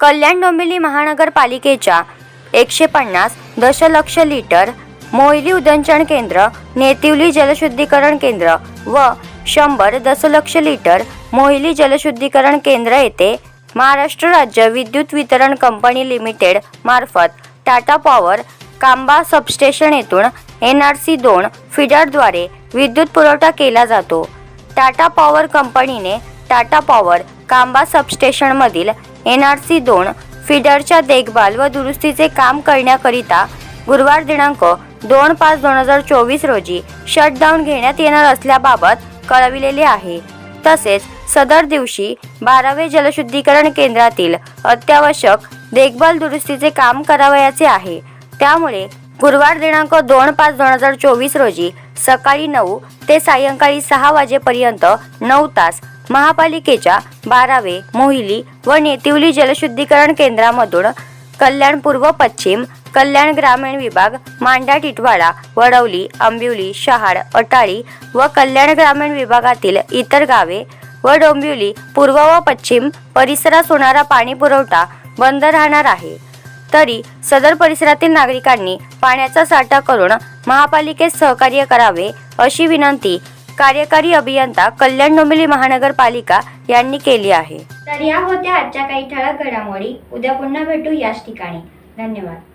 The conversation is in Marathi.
कल्याण डोंबिवली महानगरपालिकेच्या एकशे पन्नास दशलक्ष लिटर मोहिली उदंचन केंद्र नेतिवली जलशुद्धीकरण केंद्र व शंभर दशलक्ष लिटर मोहिली जलशुद्धीकरण केंद्र येथे महाराष्ट्र राज्य विद्युत वितरण कंपनी लिमिटेड मार्फत टाटा पॉवर कांबा सबस्टेशन येथून एन आर सी दोन फिडरद्वारे विद्युत पुरवठा केला जातो. टाटा पॉवर कंपनीने टाटा पॉवर कांबा सबस्टेशनमधील एन आर सी दोन फिडरच्या देखभाल व दुरुस्तीचे काम करण्याकरिता गुरुवार दिनांक दोन पाच दोन हजार चोवीस रोजी शटडाऊन घेण्यात येणार असल्याबाबत कळविलेले आहे. तसेच सदर दिवशी बारावे जलशुद्धीकरण केंद्रातील अत्यावश्यक देखभाल दुरुस्तीचे काम करावयाचे आहे. त्यामुळे गुरुवार दिनांक दोन पाच दोन हजार चोवीस रोजी सकाळी नऊ ते सायंकाळी सहा वाजेपर्यंत नऊ तास महापालिकेच्या बारावे मोहिली व नेतिवली जलशुद्धीकरण केंद्रामधून कल्याण पूर्व पश्चिम कल्याण ग्रामीण विभाग मांडा टिटवाळा वडवली आंबिवली शहाड अटाळी व कल्याण ग्रामीण विभागातील इतर गावे व डोंबिवली पूर्व व पश्चिम परिसरात होणारा पाणी पुरवठा बंद राहणार आहे. तरी सदर परिसरातील नागरिकांनी पाण्याचा साठा करून महापालिकेत सहकार्य करावे अशी विनंती कार्यकारी अभियंता कल्याण डोंबिवली महानगरपालिका यांनी केली आहे. तर या होत्या आजच्या काही ठळक घडामोडी. उद्या पुन्हा भेटू याच ठिकाणी. धन्यवाद.